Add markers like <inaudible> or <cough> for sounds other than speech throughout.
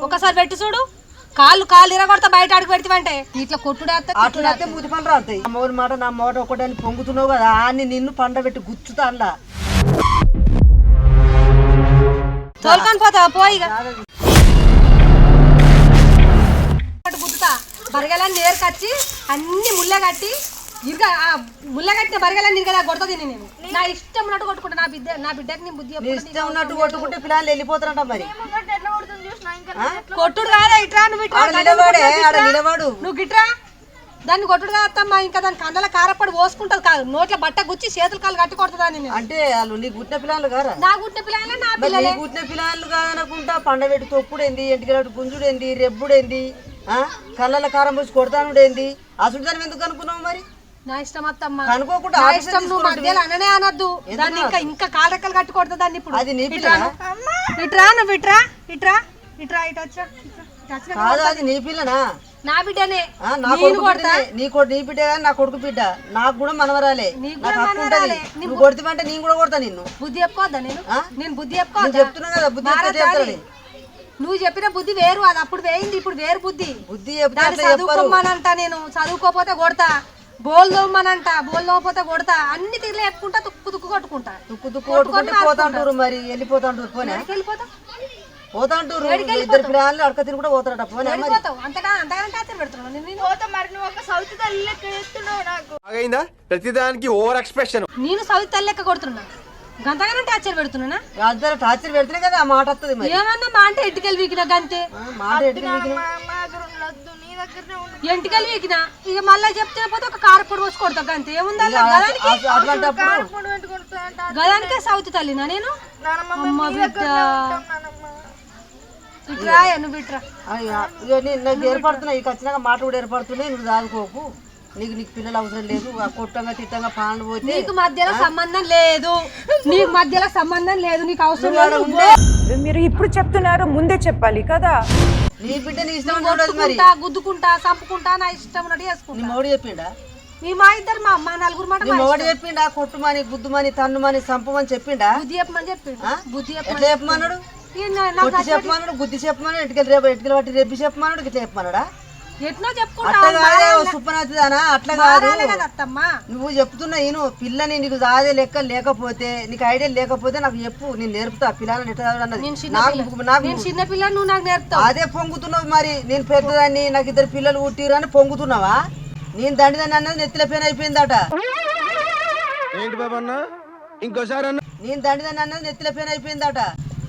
ఒకసారి పెట్టి చూడు. కాళ్ళు కాళ్ళు ఇరగొడతా బయట అడుగు పెడితే ఇట్లా కొట్టుడే అట్లయితే మూతి పనులు రాస్తాయి అమ్మోని మాట నా మాట ఒకటి అని పొంగుతున్నావు కదా అని నిన్ను పండబెట్టి గుచ్చుతా అలా తోలుకొని పోతావా పోయి గుద్దుతా బరగలని నేరు కచ్చి అన్ని ముళ్ళ కట్టి ఇరుగా ఆ ముళ్ళ కట్టిన బరగలని ఇరుగా కొడుతుంది నేను. నా ఇష్టం ఉన్నట్టు కొట్టుకుంటా నా బిడ్డ నా బిడ్డకి నేను బుద్ధి నీ చెప్పుకుంటా. ఇష్టం ఉన్నట్టు కొట్టుకుంటే పిల్లలు వెళ్ళిపోతారంట మరి. కొట్టుడు ఇట్రా నువ్వు ఇట్రా ఆడ నిలబడే ఆడ నిలబడు. నువ్వు గిట్రా దాన్ని కొట్టుడు కాదమ్మా ఇంకా దాని కండల కారపడి పోసుకుంటది కాదు. నోట్ల బట్ట గుచ్చి చేతులు కాళ్ళు కట్టి కొడుతుందా అంటే వాళ్ళు నీ గుట్టిన పిల్లలు కారా? నా గుట్ట పిల్లలే నా పిల్లలే. గుట్టిన పిల్లలు కాదనుకుంటా పండబెట్టి తొప్పుడేంది ఎంటికి గుంజుడేంది రెబ్బుడేంది ఆ? కళ్ళల కారం పోసి కొడతానుడేంది? అసలు దాన్ని ఎందుకు అనుకున్నావు మరి? నా ఇష్టం అత్తమ్మా. కనుకోకుండా నా ఇష్టం నువ్వు మధ్యలో అననే అనద్దు. దాన్ని ఇంకా ఇంకా కాలు రెక్కలు కట్టి కొడుతుంది దాన్ని ఇప్పుడు. అది నీ ఇట్రా నువ్వు. ఇట్రా ఇట్రా ఇట్రా ఇటు కాదు అది నీ పిల్లనా? నా బిడ్డనే. కొడుకు కొడతా? బిడ్డనే. నీ కొడు నీ బిడ్డ కానీ నా కొడుకు బిడ్డ. నాకు కూడా మనవరాలే. నీకు హక్కు ఉంటది. నువ్వు కొడితే నేను కూడా కొడతా నిన్ను. బుద్ధి చెప్పుకోవద్దా నేను? బుద్ధి చెప్పుకోవద్దా? చెప్తున్నా కదా బుద్ధి? నువ్వు చెప్పిన బుద్ధి వేరు అది అప్పుడు వేయింది ఇప్పుడు వేరు బుద్ధి. బుద్ధి చదువుకోమనంట నేను చదువుకోపోతే కొడతా. బోల్ దోమనంట బోల్ దోమపోతే కొడతా. అన్ని తిరిగి చెప్పుకుంటా తుక్కు తుక్కు కొట్టుకుంటా. తుక్కు తుక్కు కొట్టుకుంటే పోతాంటారు మరి ఎక్కడికి వెళ్ళిపోతా. పోతాంటారు ఇద్దరు పిల్లలు అడక తిని కూడా పోతారట. పోనీ బాగైందా? ప్రతిదానికి ఓవర్ ఎక్స్ప్రెషన్ నేను సౌత్ తల్లి లెక్క కొడుతున్నా. గంతగానే టార్చర్ పెడుతున్నానా? రాజధాని టార్చర్ పెడితేనే కదా ఆ మాట వస్తుంది మరి. ఏమన్నా మా అంటే ఇంటికెళ్ళి వీకినా గంతే? మాట ఇంటికెళ్ళి వీకినా. ఇక మళ్ళీ చెప్తే పోతే ఒక కారపొడి పోసి కొడతా గంతే. ఏముందా గదానికి సౌత్ తల్లినా నేను? అమ్మ బిడ్డ. ఇట్రా నువ్వు ఇట్రా. అయ్యా, ఇగో నేను నాకు ఏర్పడుతున్నాయి ఇక వచ్చినాక మాట కూడా ఏర్పడుతున్నాయి నువ్వు దాదుకోకు. నీకు నీకు పిల్లలు అవసరం లేదు ఆ కొట్టంగా తిట్టంగా పాలు పోతే నీకు మధ్యలో సంబంధం లేదు. నీకు మధ్యలో సంబంధం లేదు నీకు అవసరం లేదు మీరు ఇప్పుడు చెప్తున్నారు ముందే చెప్పాలి కదా. నీ బిడ్డ నీ ఇష్టం మరి. కొట్టుకుంటా గుద్దుకుంటా చంపుకుంటా నా ఇష్టం ఉన్నట్టు నీ చేసుకుంటా మొగడు చెప్పిండా? మీ మా ఇద్దరు మా మా నలుగురు మాట నీ మా మొగడు చెప్పిండా? కొట్టుమని గుద్దుమని తన్నుమని సంపమని చెప్పిండా? బుద్ధి చెప్పమని చెప్పిండు. ఆ? బుద్ధి ఎట్లా చెప్పమని చెప్పమన్నాడు? కొట్టి చెప్పమన్నాడు గుద్ది చెప్పమన్నాడు ఇటుకలు రేపు ఇటుకలు పట్టి రేపి చెప్పమన్నాడు ఇట్లా చెప్పమన్నాడా చెప్పుకుంటా అట్లా కాదే నువ్వు చెప్తున్నా నేను పిల్లని నీకు దాదే లెక్క లేకపోతే నీకు ఐడియా లేకపోతే నాకు చెప్పు నేను నేర్పుతా ఎట్లా నేను చిన్న నాకు నాకు నేను చిన్న పిల్లని నువ్వు నాకు నేర్పుతావు. అదే పొంగుతున్నావు మరి నేను పెద్దదాన్ని నాకు ఇద్దరు పిల్లలు పుట్టిరు అని పొంగుతున్నావా? నేను దండిదాన్ని అన్నది నెత్తిల పైన అయిపోయిందట. ఏంటి బాబా అన్న? ఇంకోసారి అన్న. నేను దండిదాన్ని అన్నది నెత్తిల పైన అయిపోయిందట.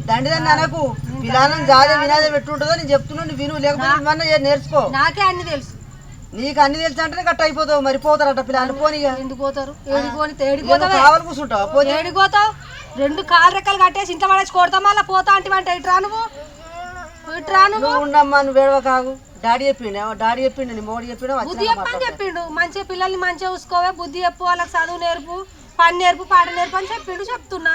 దండిదాన్ని అనకు. పిల్లలను జాదే వినాదే పెట్టుంటుందో నేను చెప్తున్నా నువ్వు విను. లేకపోతే నేర్చుకో. నాకే అన్ని తెలుసు. నీకు అన్ని తెలుసు అంటే గట్ట అయిపోతావు మరి పోతారట పిల్లలు పోనీగా ఎందుకు పోతారు? కావాలి కూర్చుంటావా? పోతే ఏడిపోతావు రెండు కాలు రెక్కలు కట్టేసి ఇంట్లో పడేసి కొడతా మళ్ళీ పోతా అంటే అంటే ఇట్రా నువ్వు. ఇట్రా నువ్వు. ఉండమ్మా నువ్వు వేడవ కాగు. డాడీ చెప్పిండు డాడీ చెప్పిండు నీ మోడీ చెప్పిండు బుద్ధి చెప్పని చెప్పిండు. మంచిగా పిల్లల్ని మంచిగా చూసుకోవే బుద్ధి చెప్పు వాళ్ళకి చదువు నేర్పు పని నేర్పు పాట నేర్పు అని చెప్పిండు చెప్తున్నా.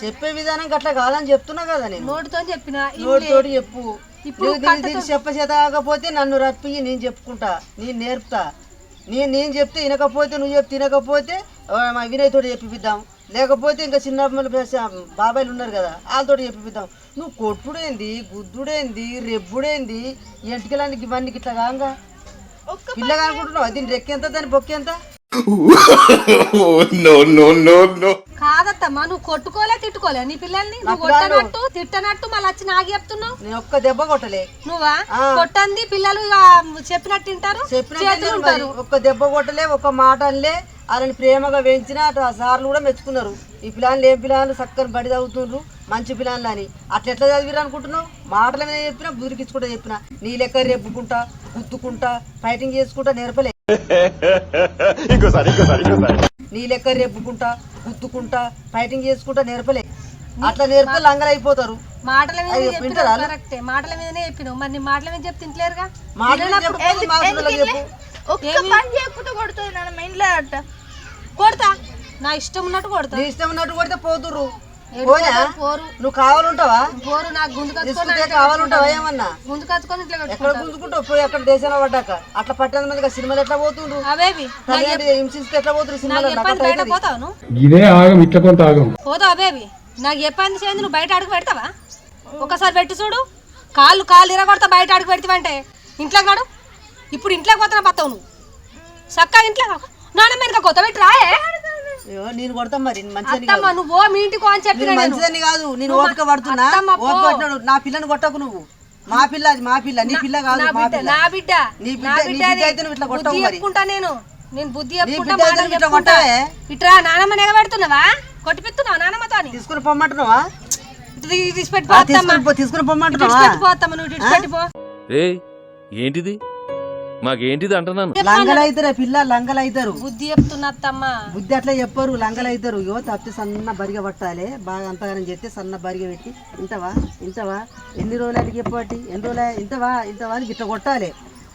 చెప్పే విధానం గట్ల కాదని చెప్తున్నా కదా నేను. నోటితో చెప్పిన నోటితోటి చెప్పు. ఇప్పుడు నువ్వు దీన్ని దీన్ని చెప్ప చేతకపోతే నన్ను రప్పి నేను చెప్పుకుంటా నేను నేర్పుతా. నేను నేను చెప్తే వినకపోతే నువ్వు చెప్తే వినకపోతే ఆ, మా వినయ్ తోటి చెప్పిద్దాం లేకపోతే ఇంకా చిన్న బాబాయిలు ఉన్నారు కదా వాళ్ళతోటి చెప్పిద్దాం నువ్వు కొట్టుడేంది గుద్దుడేంది రెబ్బుడేంది ఎంటికలానికి ఇవన్నీ ఇట్లా కాగా. పిల్లగా అనుకుంటున్నావు? దీని రెక్కెంత దాని బొక్కెంత? <laughs> కాదత్తమ్మా నువ్వు కొట్టుకోలే తిట్టుకోలే. నీ పిల్లల్ని నువ్వు కొట్టనట్టు తిట్టనట్టు మళ్ళీ వచ్చి నాకు చెప్తున్నావు? నేను ఒక్క దెబ్బ కొట్టలే. నువ్వా? కొట్టంది పిల్లలు చెప్పినట్టు తింటారు చెప్పినట్టు ఒక్క దెబ్బ కొట్టలే ఒక్క మాట అనలే. వాళ్ళని ప్రేమగా పెంచిన ఆ సార్లు కూడా మెచ్చుకున్నారు. ఈ పిల్లలు ఏం పిల్లలు చక్కని బడి చదువుతుండ్రు మంచి పిల్లలు అని. అట్లా ఎట్లా చదివిరు అనుకుంటున్నావు? మాటల మీద చెప్పినా బురికించుకుంటా చెప్పిన. నీ లెక్క రెబ్బుకుంటా గుద్దుకుంటా ఫైటింగ్ చేసుకుంటా నేర్పలే. <laughs> ఇంకోసారి ఇంకోసారి ఇంకోసారి. నీ లెక్క రెబ్బుకుంటా గుద్దుకుంటా ఫైటింగ్ చేసుకుంటా నేర్పలే. అట్లా నేర్పితే లంగలు అయిపోతారు. మాటల మీద అయ్యో, చెప్పినావు వింటారా? వాళ్ళు? కరెక్టే. మాటల మీదనే చెప్పినావు. మరి నీ మాటల మీద చెప్తే తింటలేరుగా చెప్పు. ఒక్క పని కొడుతుంది నాన్న ఇంట్లో అట్ట. కొడతా. నా ఇష్టం ఉన్నట్టు కొడతా. నీ ఇష్టం ఉన్నట్టు కొడితే పోతురు పోనా? నువ్వు కావాలంటావా? పోరు నాకు గుంజు కచ్చుకొని తీసుకుంటే కావాలంటావా ఏమన్నా? గుంజు కచ్చుకొని ఇట్లా ఎక్కడ గుంజుకుంటావు? పోయి అక్కడ దేశంలో పడ్డాక. అట్లా పట్టేంత మందిగా సినిమాలు ఎట్లా పోతుండ్రు? అవేవి? హింసిస్తే ఎట్లా పోతున్నారు సినిమాలో? పోతావు ఇదే ఆగం ఇట్ల కొంత ఆగం. పోతావు బేబీ నాకు చెప్పండి చేయండి నువ్వు బయట అడుగు పెడతావా? ఒకసారి పెట్టి చూడు. కాళ్ళు కాళ్ళు ఇరగొడతా బయట అడుగు పెడతావంటే. ఇంట్లోకి నాడు. ఇప్పుడు ఇంట్లోకి పోతున్నా బతావు నువ్వు. చక్కగా ఇంట్లో నాన్న వెనక కొత్త పెట్టి రాయే. నేను కొడతా మరి నేను మంచిదని అత్తమ్మ కాదు. నువ్వు ఓ మీ ఇంటికి అని చెప్పిన నేను నేను మంచిదని కాదు నేను నువ్వు ఓపిక పడుతున్నా. ఓపిక పట్టినాడు. నా పిల్లని కొట్టకు నువ్వు. మా పిల్ల అది మా పిల్ల. నీ పిల్ల కాదు నా మా బిడ్డ పిల్ల. నా బిడ్డ. నీ బిడ్డ-. అయితే నువ్వు ఇట్లా కొట్టవు బుద్ధి మరి. చెప్పుకుంటా నేను. నేను బుద్ధి ఇట్లా కొట్టవే? ఇట్రా నానమ్మ ఎగబెడుతున్నావా కొట్టిపిస్తున్నావా నానమ్మతో తీసుకుని పొమ్మంటున్నావా? తీసుకుని తీసుకుని పొమ్మంటున్నావా? పెట్టి పోతమ్మ నువ్వు ఇటు పెట్టిపో ఏయ్ ఏంటిది? మాకేంటిది అంటున్నాను? లంగలు అవుతారు పిల్ల లంగలు అవుతారు బుద్ధి చెప్తున్నా అత్తమ్మ బుద్ధి అట్లా చెప్పరు లంగలు అవుతారు ఇగో తప్పితే సన్న బరిగ పట్టాలి. బాగా అంతగానం చేస్తే సన్న బరిగ పెట్టి ఇంతవా ఇంతవా? ఎన్ని రోజులకి చెప్పబట్టి ఎన్ని రోజులు ఇంతవా ఇంతవా అని గిట్ల కొట్టాలి.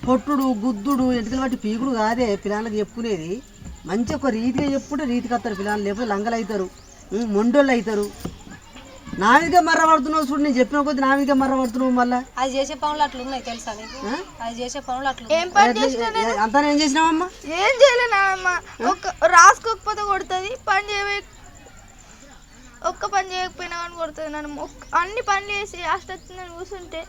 పొట్టుడు గుద్దుడు ఎంటికలు బట్టి పీకుడు కాదే పిల్లలకి చెప్పుకునేది. మంచి ఒక రీతిగా చెప్పుకుంటే రీతికి వస్తారు పిల్లలు లేకపోతే లంగలు అవుతారు మొండోళ్ళు అవుతారు నా మీదగా మర్ర పడుతున్నావు చూడు నేను చెప్పిన కొద్ది నా మీదగా మర్ర పడుతున్నావు మళ్ళా. అది చేసే పనులు అట్లా ఉన్నాయి తెలుసా నీకు? అది చేసే పనులు అట్లా ఏం పని చేసినా ఏ- అంతా ఏం చేసినావమ్మా? ఏం చేయలే నానమ్మ ఒక్క రాసుకోకపోతే కొడుతుంది పని చేయవే. ఒక్క పని చేయకపోయినా కానీ కొడుతుంది నన్ను. ఒక్క అన్ని పనులు చేసి లాస్ట్ వచ్చిందని కూర్చుంటే.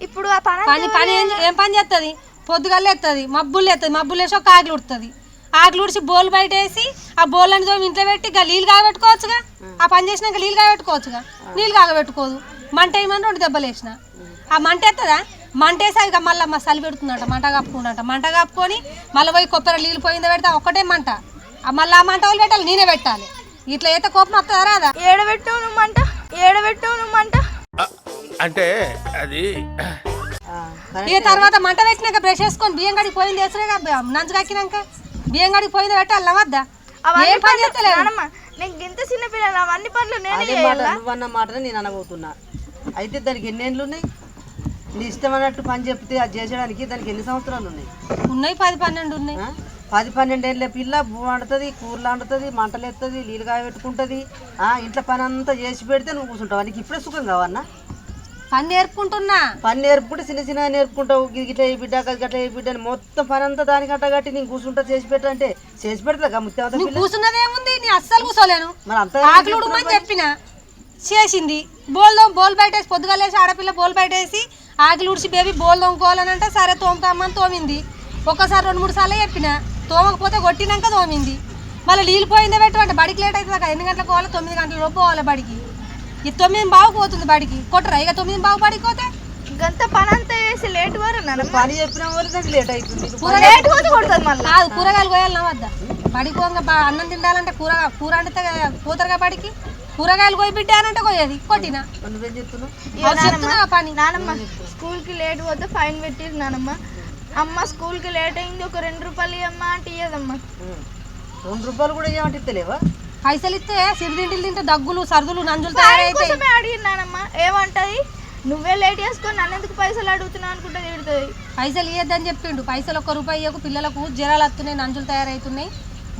ఇప్పుడు ఆ పని పని పని ఏం ఏం పని చేస్తుంది పొద్దుగాలే ఎత్తది మబ్బులు ఎత్తది మబ్బులు వేసి ఒక ఆకులు ఉడుతుంది ఆకులు ఉడిచి బోల్ బయట వేసి ఆ బోల్ని తోమి ఇంట్లో పెట్టి ఇక నీళ్ళు కాగబెట్టుకోవచ్చుగా? ఆ పని చేసినాక నీళ్ళు కాగబెట్టుకోవచ్చుగా? నీళ్ళు కాగబెట్టుకోదు. మంట వేయమని రెండు దెబ్బలు వేసిన. ఆ మంట ఎత్తదా? మంట వేసి ఇక మళ్ళీ మా చలి పెడుతుందంట మంట కప్పుకుందంట మంట కప్పుకొని మళ్ళీ పోయి కొబ్బరి నీళ్ళు పోయిందో పెడితే ఒక్కటే మంట. ఆ మళ్ళీ ఆ మంట వాళ్ళు పెట్టాలి నేనే పెట్టాలి. ఇట్లా అయితే కోపం వస్తుందా రాదా? ఏడబెట్టావు నువ్వంట ఏడబెట్టావు నువ్వంట అంటే అది ఆ, కరెక్ట్. ఇక తర్వాత మంట పెట్టినాక బ్రష్ వేసుకొని బియ్యం గడికి పోయింది వేసినాక నంచు కక్కినాక బియ్యం గడికి పోయింది పెట్టాలి వద్దా? అవన్నీ ఏం పని చేస్తలేదు నానమ్మ నేను ఇంత చిన్న పిల్లలు అవన్నీ పనులు నేనే అదే మాట నువ్వన్న మాటనే నేను అనబోతున్నా. అయితే దానికి ఎన్ని ఏళ్ళు ఉన్నాయి నీ ఇష్టం అన్నట్టు పని చెప్తే అది చేసేయడానికి దానికి ఎన్ని సంవత్సరాలు ఉన్నాయి? ఉన్నాయి పది పన్నెండు ఉన్నాయి. ఆ? పది పన్నెండు ఏళ్ళ పిల్ల భూ వండుతుంది కూరలు వండుతుంది మంటలు ఎత్తుంది నీళ్ళు కాయ పెట్టుకుంటుంది ఆ, ఇంట్లో పని అంతా చేసి పెడితే నువ్వు కూర్చుంటావు. నీకు ఇప్పుడే సుఖం కావన్నా? పని నేర్పుకుంటున్నా. పని నేర్పుకుంటే చిన్న చిన్న నేర్పుకుంటావు గిట్ల ఏ బిడ్డ గట్ల ఏ బిడ్డ మొత్తం పని అంతా దానికి అట్ట కట్టి నేను కూర్చుంటా చేసి పెట్టంటే చేసి పెడతా ముత్యావత నువ్వు పిల్ల. కూర్చున్నది ఏముంది నీ అస్సలు కూర్చోలేను. మరి అంత చెప్పిన. చేసింది. బోల్ బోల్ బయట వేసి పొద్దుగా లేసి ఆడపిల్ల బోల్ బయట వేసి ఆకులు ఉడిచి బేబీ బోల్ తోముకోవాలని అంటే సరే తోముతామని తోమింది. ఒక్కసారి రెండు మూడు సార్లు చెప్పిన. తోమకపోతే కొట్టినాక తోమింది. మళ్ళీ నీళ్ళు పోయిందే పెట్టమంటే బడికి లేట్ అవుతుంది ఎన్ని గంటలకు పోవాలి? తొమ్మిది గంటల లోపు పోవాలి బడికి. ఈ తొమ్మిది బావు పోతుంది బడికి. కొట్టరా? ఇక తొమ్మిది బావు బడికి పోతే? గంత పని అంతా చేసి లేట్ వరకు నానమ్మ పని చెప్పిన దానికి లేట్ అవుతుంది లేట్ పోతే కొడుతుంది మళ్ళీ. కాదు కూరగాయలు కోయాలి వద్దా. బడికి పోగా బా- అన్నం తినాలంటే కూర కూర వండితే పోతారుగా బడికి? కూరగాయలు కోయి బిడ్డ అని అంటే కోయేది. కొట్టిన? చెప్తున్నా పని? నానమ్మ స్కూల్కి లేట్ పోతే ఫైన్ పెట్టిరు నానమ్మ. అమ్మ స్కూల్కి లేట్ అయింది ఒక రెండు రూపాయలు ఇవ్వమ్మా అంటే ఇయ్యదమ్మా. రెండు రూపాయలు కూడా ఏమంటే ఇస్తలేవా? పైసలు ఇస్తే సిరిదింటిలు తింటే దగ్గులు సర్దులు నంజులు ఫైన్ తయారైతాయి. కోసమే అడిగిరు నానమ్మ ఏమంటది? నువ్వే లేట్ చేసుకొని నన్ను ఎందుకు పైసలు అడుగుతున్నావు అనుకుంటే తిడుతుంది. పైసలు ఇయ్యద్దని చెప్పిండు. పైసలు ఒక్క రూపాయి ఇయ్యకు. పిల్లలకు జ్వరాలు వస్తున్నాయి నంజులు తయారవుతున్నాయి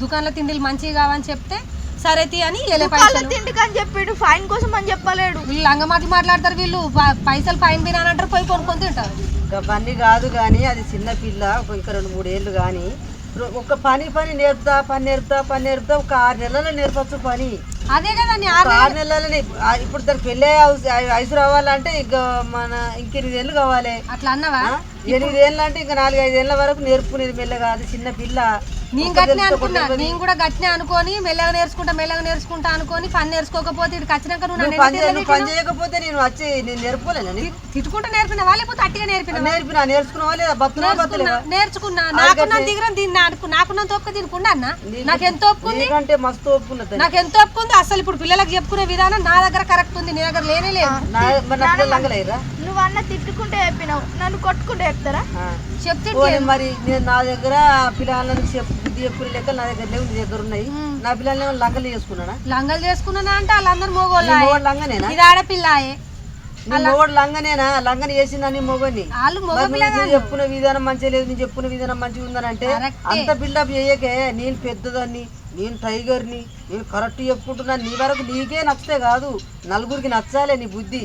దుకాణంలో తిండిలు మంచిగా కావని చెప్తే సరే తీ అని ఇయ్యలే వాళ్ళ పైసలు. తిండికి అని చెప్పిండు. ఫైన్ కోసం అని చెప్పలేడు. వీళ్ళు అంగమాటలు మాట్లాడతారు వీళ్ళు. ప- పైసలు ఫైన్ బినానంటారు పోయి కొనుక్కొని తింటారు. అవన్నీ కాదు కానీ అది చిన్న పిల్ల ఒక ఇంకా రెండు మూడు ఏళ్ళు కానీ ఒక పని పని నేర్పుతా పని నేర్పుతా పని నేర్పుతా ఒక ఆరు నెలల్లో నేర్పచ్చు పని. అదే కదా ఒక ఆరు నెలలని ఇప్పుడు దానికి పెళ్ళే వయసు రావాలంటే ఇంకా మన ఇంకెనిమిది ఏళ్ళు కావాలి. అట్లా అన్నవా? ఆ? ఎనిమిది ఏళ్ళు అంటే ఇంకా నాలుగు ఐదు ఏళ్ళ వరకు నేర్పుకునేది మెల్లగా అది చిన్న పిల్ల. నేను గట్టినే అనుకున్నా. నేను కూడా గట్టినే అనుకొని మెల్లగా నేర్చుకుంటా మెల్లగా నేర్చుకుంటా అనుకొని పని నేర్చుకోకపోతే ఇక్కడికి వచ్చినాక నువ్వు పని? చేయకపోతే నేను వచ్చి నేను నేర్పుకోలేను తిట్టుకుంటా నేర్పినవా? లేకపోతే అట్టిగా నేర్పినవా? నేర్పినా నేర్చుకున్నావా లేదా? బతున్నా నేర్చుకున్నా నేర్చుకున్నా. నాకున్న దిగరం దీన్ని నాకు నాకున్న తోపుక దీనికి అన్న. నాకు ఎంత ఒప్పుకుంది నీకంటే మస్తు ఒప్పుకున్నది నాకు ఎంత ఒప్పుకుంది అసలు ఇప్పుడు పిల్లలకు చెప్పుకునే విధానం నా దగ్గర కరెక్ట్ ఉంది. నీ దగ్గర లేనే లేదు. నువ్వు అన్న తిట్టుకుంటే చెప్పినావు. నన్ను కొట్టుకుంటే చెప్తారా? చెప్తే మరి నేను నా దగ్గర పిల్లలని చెప్పు బుద్ధి చెప్పుకునే లెక్క నా దగ్గర లేవు నీ దగ్గర ఉన్నాయి. నా పిల్లల్ని లంగలు చేసుకున్నానా? లంగలు చేసుకున్నా అంటే వాళ్ళందరూ నీ మోగోళ్ళ. మొగడు లంగనేనా? ఇది ఆడపిల్లాయే. నీ మొగడు లంగనేనా? లంగని చేసిందని మొగని వాళ్ళు మగ చెప్పుకున్న విధానం మంచిగా లేదు నేను చెప్పుకున్న విధానం మంచిగా ఉందని అంటే అంత బిల్డప్ చేయకే నేను పెద్దదాన్ని నేను టైగర్ని నేను కరెక్ట్ చెప్పుకుంటున్నా. నీ వరకు నీకే నచ్చితే కాదు నలుగురికి నచ్చాలే నీ బుద్ధి.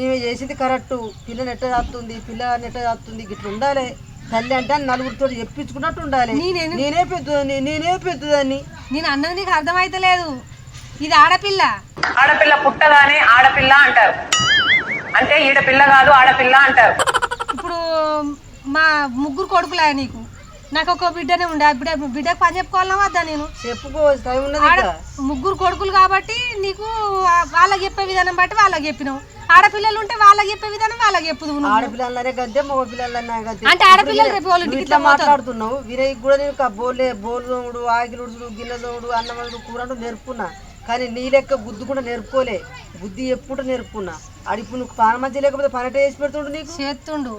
ఈమె చేసింది కరెక్ట్ పిల్లని ఎట్ట చేస్తుంది పిల్ల ఎట్ట చేస్తుంది గిట్ల ఉండాలి. తల్లి అంటే నలుగురితో చెప్పించుకున్నట్టు ఉండాలి. నేనే పెద్దదాన్ని నేనే పెద్దదాన్ని. నేను అన్నది నీకు అర్థమైతలేదు. ఇది ఆడపిల్ల. ఆడపిల్ల పుట్టగానే ఆడపిల్ల అంటారు. అంటే ఈడ పిల్ల కాదు ఆడపిల్ల అంటారు. ఇప్పుడు మా ముగ్గురు కొడుకులే నీకు? నాకు ఒక బిడ్డనే ఉండే. ఆ బిడ్డ బిడ్డకు పని చెప్పుకోవాలన్నా వద్దా నేను? చెప్పుకో టైం ఉన్నది ఆడ ఇంకా. ముగ్గురు కొడుకులు కాబట్టి నీకు వాళ్ళకి చెప్పే విధానం బట్టి వాళ్ళకి చెప్పినావు. ఆడపిల్లలు ఉంటే వాళ్ళకి చెప్పే విధానం వాళ్ళకి నువ్వు. ఆడపిల్లలనే గంతే మగ పిల్లలనే గంతే. అంటే ఆడపిల్లలు రేపు వాళ్ళ నువ్వు ఇట్లా. మాట్లాడుతున్నావు. వినయ్ కూడా నేను క- బోలే బోలుడు ఆగిలుడుచుడు గిన్నెదోడు అన్నమడు కూరండు నేర్పుకున్నా. కానీ నీ లెక్క బుద్ధి కూడా నేర్పుకోలే. బుద్ధి ఎప్పుడు నేర్పుకున్నా. అది ఇప్పుడు నువ్వు పాన మంచి లేకపోతే పని ఎట్ట చేసి పెడుతుండు నీకు? చేస్తుండు.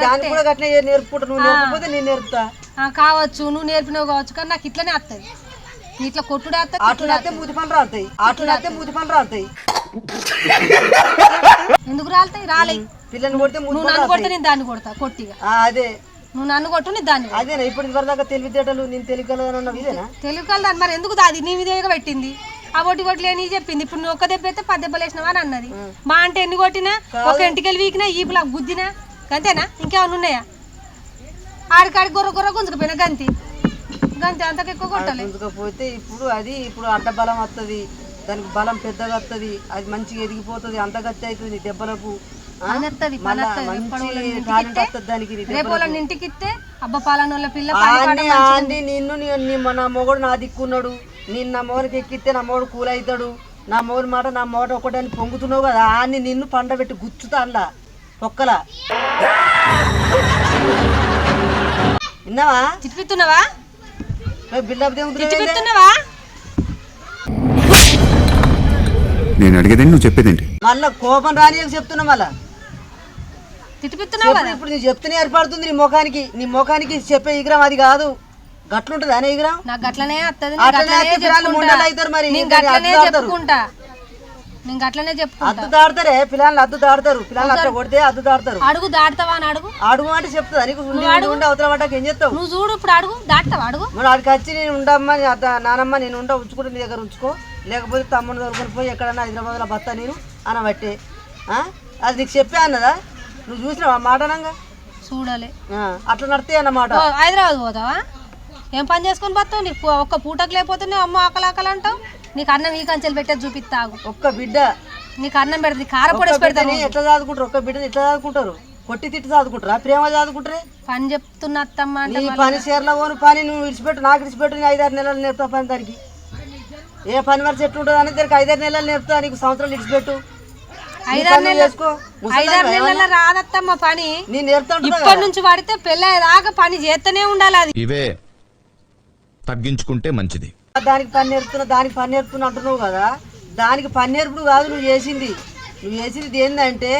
దాన్ని కూడా గట్లనే నేర్పుకుంటా. నువ్వు నేర్పకపోతే నేను నేర్పుతా. ఆ, కావచ్చు. నువ్వు నేర్పినవు కావచ్చు. కానీ నాకు ఇట్లనే వస్తుంది ఇట్లా కొట్టుడే వస్తుంది అట్లు అయితే మూతి పనులు రాలుతాయి. అట్లు అయితే మూతి పనులు రాలుతాయి. ఎందుకు రాలుతాయి? రాలే. పిల్లని కొడితే నువ్వు నన్ను కొడితే నేను దాన్ని కొడతా కొట్టిగా. ఆ, అదే. నువ్వు నన్ను కొట్టు నేను దాన్ని. అదేనా? ఇప్పుడు వరదాకా తెలివితేటలు నేను తెలియగలనన్నావు ఇదేనా? తెలుగు కలదాన్ని మరి ఎందుకు అది నీ మీద పెట్టింది. ఆ ఒట్టి కొట్లు అని చెప్పింది. ఇప్పుడు నువ్వు ఒక్క దెబ్బ అయితే పది దెబ్బలు వేసినావా అని అన్నది. మా అంటే ఎన్ని కొట్టినా ఒక ఇంటికెళ్ళి వీకినా ఈపులా గుద్దినా అంతేనా ఇంకేమైనా ఉన్నాయా? ఆడికాడి గొర్ర గొర్ర గుంజుకుపోయినా గంతి. గంతి అంతకు ఎక్కువ కొట్టలే. ఇప్పుడు అది ఇప్పుడు అడ్డ బలం వస్తుంది దానికి బలం పెద్దగా వస్తుంది అది మంచిగా ఎదిగిపోతుంది అంత గట్టి అవుతుంది దెబ్బలకు మళ్ళా మంచి టాలెంట్ వస్తుంది దానికి రేపు. వాళ్ళని ఇంటికి ఇస్తే అబ్బ పిల్ల నిన్ను నీ- నీ నా మొగడు నా దిక్కున్నాడు. నేను నా మొగడికి ఎక్కిస్తే నా మొగడు కూల్ అవుతాడు నా మొగడు మాట నా మొగడు ఒకటని పొంగుతున్నావు కదా ఆన్ని నిన్ను పండబెట్టి గుచ్చుతా అండ్లా ఒక్కలా. విన్నావా తిట్టిపిస్తున్నావా నేను అడిగేదేంటి? నువ్వు చెప్పేదేంటి? మళ్ళా కోపం రాని చెప్తున్నా మళ్ళా. తిట్టిపిస్తున్నావు కదా ఇప్పుడు నీ చెప్తేనే ఏర్పడుతుంది నీ ముఖానికి. నీ ముఖానికి చెప్పే ఈగ్రం అది కాదు. గట్లుంటది అనే ఈగ్రం నాకు గట్లనే వస్తుంది అట్లనే ముండలు అవుతారు మరి, గట్లనే. చెప్పుకుంటా. నేను చెప్పుకుంటా. అద్దు దాడతారే పిల్లల్ని అద్దు దాడతారు. పిల్లల్ని అట్లా కొడితే అద్దు దాడతారు. అడుగు దాటుతావా అని అడుగు. అడుగు అంటే చెప్తుంది నీకు ఉండి ఉండి ఉండి అవతల పడ్డాక ఏం చేస్తావు? నువ్వు చూడు ఇప్పుడు అడుగు దాటుతావా అడుగు? మరి ఆడికి వచ్చి నేను ఉండమ్మా నీ అత్త నానమ్మ నేను ఉండ ఉంచుకుంటే నీ దగ్గర ఉంచుకో. లేకపోతే తమ్ముని దొరుకుని పోయి ఎక్కడన్నా హైదరాబాద్లో బత్తా నేను అనబట్టే. ఆ? అది నీకు చెప్పే అన్నదా? నువ్వు చూసినావా మాటనంగా చూడాలి. ఆ, అట్లా నడితే అన్నమాట. ఓ, హైదరాబాద్ పోతావా? ఏం పని చేసుకొని పోతావు నీకు? ఒక్క పూటకు లేకపోతే అమ్మ ఆకలి ఆకలి అంటావు నీకు అన్నం ఈ కంచెలు పెట్టేది చూపిస్తాగు ఒక్క బిడ్డ. నీకు అన్నం పెడది కారపొడి ఒక్క బిడ్డని ఎట్లా చదువుకుంటారు? ఒక్క బిడ్డని ఎట్లా చదువుకుంటారు? కొట్టి తిట్టి చదువుకుంటారా? ప్రేమ చదువుకుంటారే? పని చెప్తున్నా అత్తమ్మ నీ పని చీరలో పోను పని నువ్వు విడిచిపెట్టు నాకు విడిచిపెట్టు నేను ఐదారు నెలలు నేర్పుతా పని దానికి. ఏ పని వరుస ఎట్లుంటుంది అని దానికి ఐదారు నెలలు నేర్పుతా నీకు సంవత్సరాలు విడిచిపెట్టు. ఐదారు పని నెలలు రాదత్తమ్మ ఇప్పటి నుంచి పడితే పెళ్ళేదాకా పని చేస్తూనే ఉండాలి అది. ఇవే తగ్గించుకుంటే మంచిది. దానికి పని నేర్పుతున్నా దానికి పని నేర్పుతున్నా అంటున్నావు కదా. దానికి పని నేర్పుడు కాదు నువ్వు చేసింది. నువ్వు చేసింది ఏంటంటే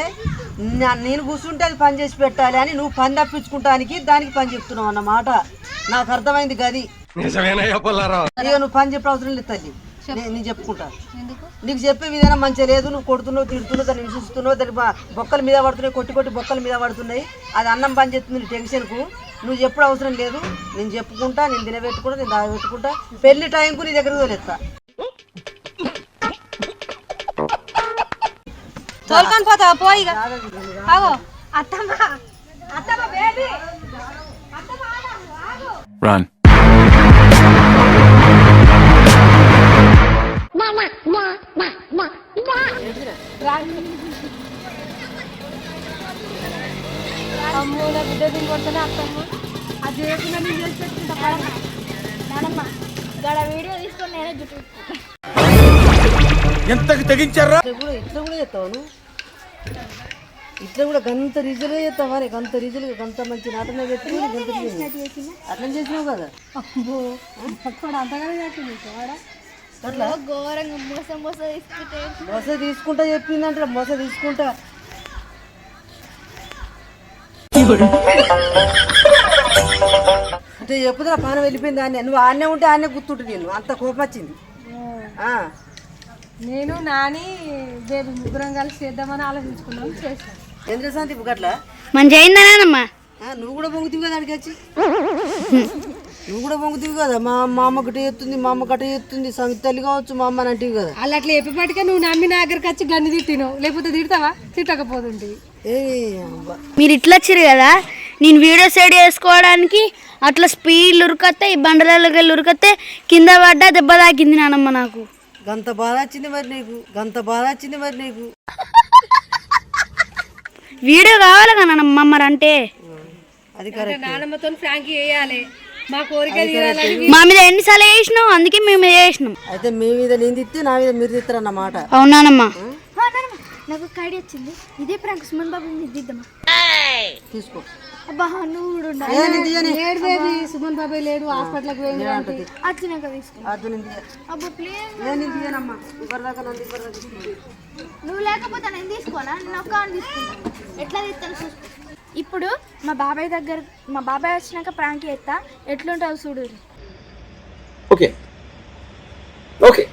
నేను కూర్చుంటే అది పని చేసి పెట్టాలి అని నువ్వు పని తప్పించుకుంటానికి దానికి పని చెప్తున్నావు అన్నమాట. నాకు అర్థమైంది గది. ఇక నువ్వు పని చెప్పే అవసరం లేదు తల్లి. నేను చెప్పుకుంటా. ఎందుకు? నీకు చెప్పే విధానం మంచిగా లేదు. నువ్వు కొడుతున్నావు తిడుతున్నావు దాన్ని విసిస్తున్నావు దాని బొక్కల మీద పడుతున్నాయి కొట్టి కొట్టి బొక్కల మీద పడుతున్నాయి. అది అన్నం పని చేస్తుంది టెన్షన్కు. నువ్వు చెప్పడం అవసరం లేదు. నేను చెప్పుకుంటా నేను తినబెట్టుకుంటా నేను దాగబెట్టుకుంటా. పెళ్ళి టైంకు నీ దగ్గరకు తోలేస్తా తోలుకొని పోతావా పోయి ఇక. ఆగో. అత్తమ్మ బేబీ ఆగు. రాన్ అమ్మో నా బిడ్డ కొడుతున్నా అత్తమ్మ. అది చేయకుండా నేను చేసి పెట్టుకుంటా. నానమ్మ గడ వీడియో తీసుకొని నేనే జుట్టు ఎంతకు తెగించారా? ఇట్లా కూడా ఇట్లా కూడా చేస్తావు ఇట్లా కూడా గంత రిజులుగా చేస్తావా నీకు గంత రిజులుగా గంత మంచి నాటన పెట్టి. అట్లా చేసినావు కదా? అబ్బో అంతగానే అట్లా? ఘోరంగా మోసం మోసం తీసుకుంటే. మొస తీసుకుంటా చెప్పిందంటే మొస తీసుకుంటా. అంటే చెప్పుదా పానం వెళ్ళిపోయింది ఆన్నే నువ్వు ఆన్నే ఉంటే ఆన్నే గుర్తుంటు నేను అంత కోపం వచ్చింది. ఆ. నేను నాని బేబీ ముగ్గురం కలిసి చేద్దామని ఆలోచించుకున్నాం చేసాం ఎందుకు శాంతి ఇప్పుడు గట్లా? మంచి ఆ, నువ్వు కూడా పొంగుతావు కదా అడిగి వచ్చి? నువ్వు కూడా పొంగుతావు కదా? మా మా అమ్మ ఒకటి ఎత్తుంది మా అమ్మ ఒకటి ఎత్తుంది సంగతి తల్లి కావచ్చు మా అమ్మ అంటివి కదా? అలా అట్లా ఎప్పటికే నువ్వు నమ్మి నా దగ్గరికి వచ్చి గన్ను తిట్టినావు. లేకపోతే తిడతావా? తిట్టకపోతుంటివి ఏ అబ్బా. మీరు ఇట్లా వచ్చారు కదా? నేను వీడియో సైడ్ చేసుకోవడానికి అట్లా స్పీడ్ ఉరికొస్తే ఈ బండలకి వెళ్ళి ఉరికొస్తే కింద పడ్డా దెబ్బ తాకింది నానమ్మ నాకు. గంత బాధ వచ్చింది మరి నీకు? గంత బాధ వచ్చింది మరి నీకు? వీడియో కావాలి కదా నాన్నమ్మ మరి అంటే? అది కరెక్ట్ నానమ్మతో ఫ్రాంకీ వేయాలి మా కోరిక తీరాలని మా మీద ఎన్నిసార్లు వేసినాం అందుకే మేము వేసినాం అయితే మీ మీద నేను తిత్తే నా మీద మీరు తిత్తారన్నమాట. అవునానమ్మా నాకు ఒక ఐడియా వచ్చింది. ఇదే ప్రాంక్ సుమన్ బాబు దిద్దామా? తీసుకో. అబ్బా నువ్వు కూడా ఉండాలి. లేడు బేబీ సుమన్ బాబాయ్ లేడు హాస్పిటల్కి పోయింది అంటది. తీసుకో అబ్బా ప్లీజ్ నేను తీయనమ్మా. నన్ను. నువ్వు లేకపోతే నేను తీసుకోనా? నేను ఒక్క తీసుకుంటాను ఎట్లా తీస్తాను చూసుకో. ఇప్పుడు మా బాబాయ్ దగ్గర మా బాబాయ్ వచ్చినాక ప్రాంక్ చేస్తా. ఎట్లుంటావు చూడు. Okay okay